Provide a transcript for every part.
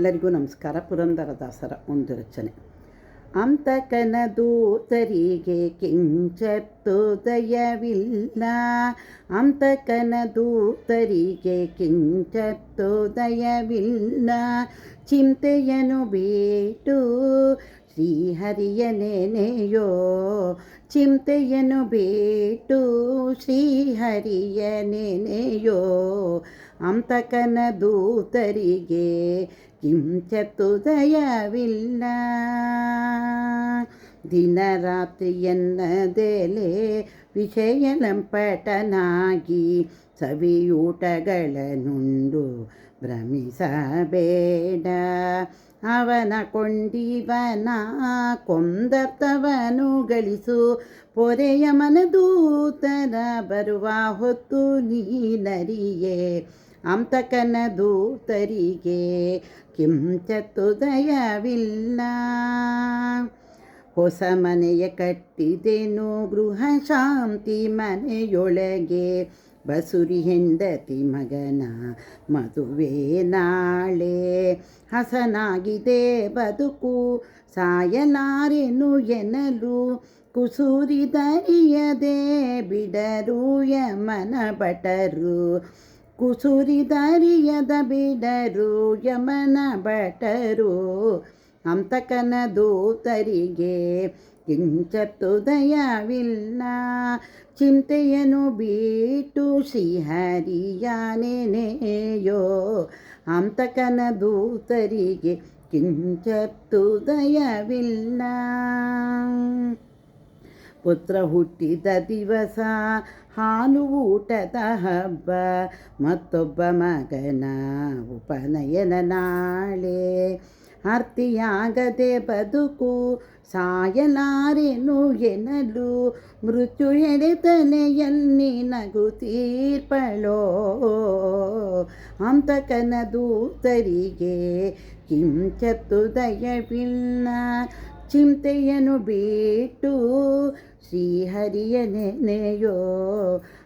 ಎಲ್ಲರಿಗೂ ನಮಸ್ಕಾರ. ಪುರಂದರದಾಸರ ಒಂದು ರಚನೆ. ಅಂತಕನ ದೂತರಿಗೆ ಕಿಂಚತ್ತು ದಯವಿಲ್ಲ. ಅಂತಕನ ದೂತರಿಗೆ ಕಿಂಚತ್ತು ದಯವಿಲ್ಲ. ಚಿಂತೆಯನು ಬೇಟು ಶ್ರೀಹರಿಯ ನೆನೆಯೋ ಚಿಂತೆಯನು ಬೇಟು ಶ್ರೀಹರಿಯ ನೆನೆಯೋ ಅಂತಕನ ದೂತರಿಗೆ ಕಿಂಚತ್ತು ದಯವಿಲ್ಲ ದಿನರಾತ್ರಿ ಎನ್ನದೆಲೆ ವಿಷಯಲಂಪಟನಾಗಿ ಸವಿಯೂಟಗಳನ್ನುಂಡು ಭ್ರಮಿಸಬೇಡ. ಅವನ ಕೊಂಡಿವನ ಕೊಂದತ್ತವನು ಗಳಿಸು ಪೊರೆಯ ಮನದೂತರ ಬರುವ ಹೊತ್ತು ನೀನರಿಯೇ ಅಂತಕನ ದೂತರಿಗೆ ಕಿಂಚತ್ತು ದಯವಿಲ್ಲ ಹೊಸ ಮನೆಯ ಕಟ್ಟಿದೆನು ಗೃಹ ಶಾಂತಿ ಮನೆಯೊಳಗೆ. ಬಸುರಿ ಹೆಂಡತಿ ಮಗನ ಮದುವೆ ನಾಳೆ. ಹಸನಾಗಿದೆ ಬದುಕು ಸಾಯಲಾರೆನು ಎನ್ನಲು. ಕುಸೂರಿ ದರಿಯದೆ ಬಿಡರು ಯಮನ ಭಟರು. ಕುಸುರಿ ದರಿಯದ ಬಿಡರು, ಯಮನ ಭಟರು ಅಂತಕನ ದೂತರಿಗೆ ಕಿಂಚತ್ತು ದಯವಿಲ್ಲ ಚಿಂತೆಯನು ಬಿಟ್ಟು ಶ್ರೀಹರಿಯಾನೆನೆಯೋ ಅಂತಕನ ದೂತರಿಗೆ ಕಿಂಚತ್ತು ದಯವಿಲ್ಲ ಪುತ್ರ ಹುಟ್ಟಿದ ದಿವಸ ಹಾಲು ಊಟದ ಹಬ್ಬ. ಮತ್ತೊಬ್ಬ ಮಗನ ಉಪನಯನ ನಾಳೆ. ಆರ್ತಿಯಾಗದೆ ಬದುಕು ಸಾಯಲಾರೆನು ಎನ್ನಲು. ಮೃತ್ಯು ಎಡೆತನೆಯಲ್ಲಿ ನಗು ತೀರ್ಪಳೋ ಅಂತಕನ ದೂತರಿಗೆ ಕಿಂಚತ್ತು ದಯವಿಲ್ಲ. ಚಿಂತೆಯನು ಬಿಟ್ಟು, ಶ್ರೀಹರಿಯ ನೆನೆಯೋ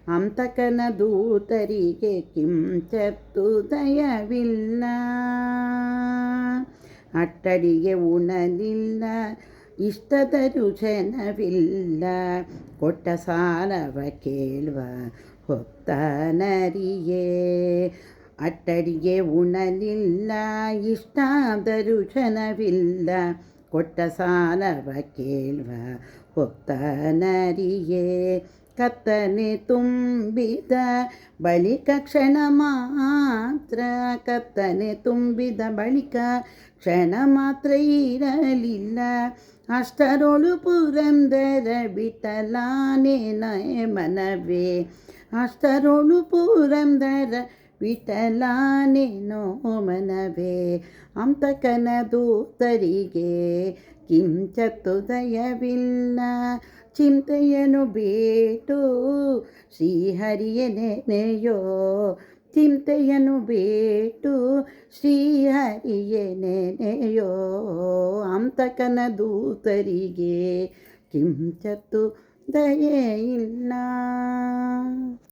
ಅಂತಕನ ದೂತರಿಗೆ ದಯವಿಲ್ಲ. ಅಟ್ಟಡಿಗೆ ಉಣಲಿಲ್ಲ ಇಷ್ಟದ ರುಚನವಿಲ್ಲ ಕೊಟ್ಟ ಸಾಲವ ಕೇಳುವ, ಹೊತ್ತನರಿಯೇ. ಅಟ್ಟಡಿಗೆ ಉಣಲಿಲ್ಲ ಇಷ್ಟಾದ ರುಚನವಿಲ್ಲ ಕೊಟ್ಟ ಸಾಲವ ಕೇಳುವ ಹೊತ್ತನರಿಯೇ ಕತ್ತನೆ ತುಂಬಿದ ಬಳಿಕ ಕ್ಷಣ ಮಾತ್ರ ಕತ್ತನೆ ತುಂಬಿದ ಬಳಿಕ ಕ್ಷಣ ಮಾತ್ರ ಇರಲಿಲ್ಲ ಅಷ್ಟರೊಳು ಪುರಂದರ ಬಿಟ್ಟಲಾನೆ ನಯ ಮನವೇ ಅಷ್ಟರೊಳು ಪುರಂದರ ವಿಠಲಾನೇನೋ ಮನವೇ ಅಂತಕನ ದೂತರಿಗೆ ಕಿಂಚತ್ತು ದಯವಿಲ್ಲ ಚಿಂತೆಯನು ಬೇಟು ಶ್ರೀಹರಿಯ ನೆನೆಯೋ ಚಿಂತೆಯನು ಬೇಟು ಶ್ರೀಹರಿಯ ಅಂತಕನ ದೂತರಿಗೆ ಕಿಂಚತ್ತು ದಯೆ ಇಲ್ಲ.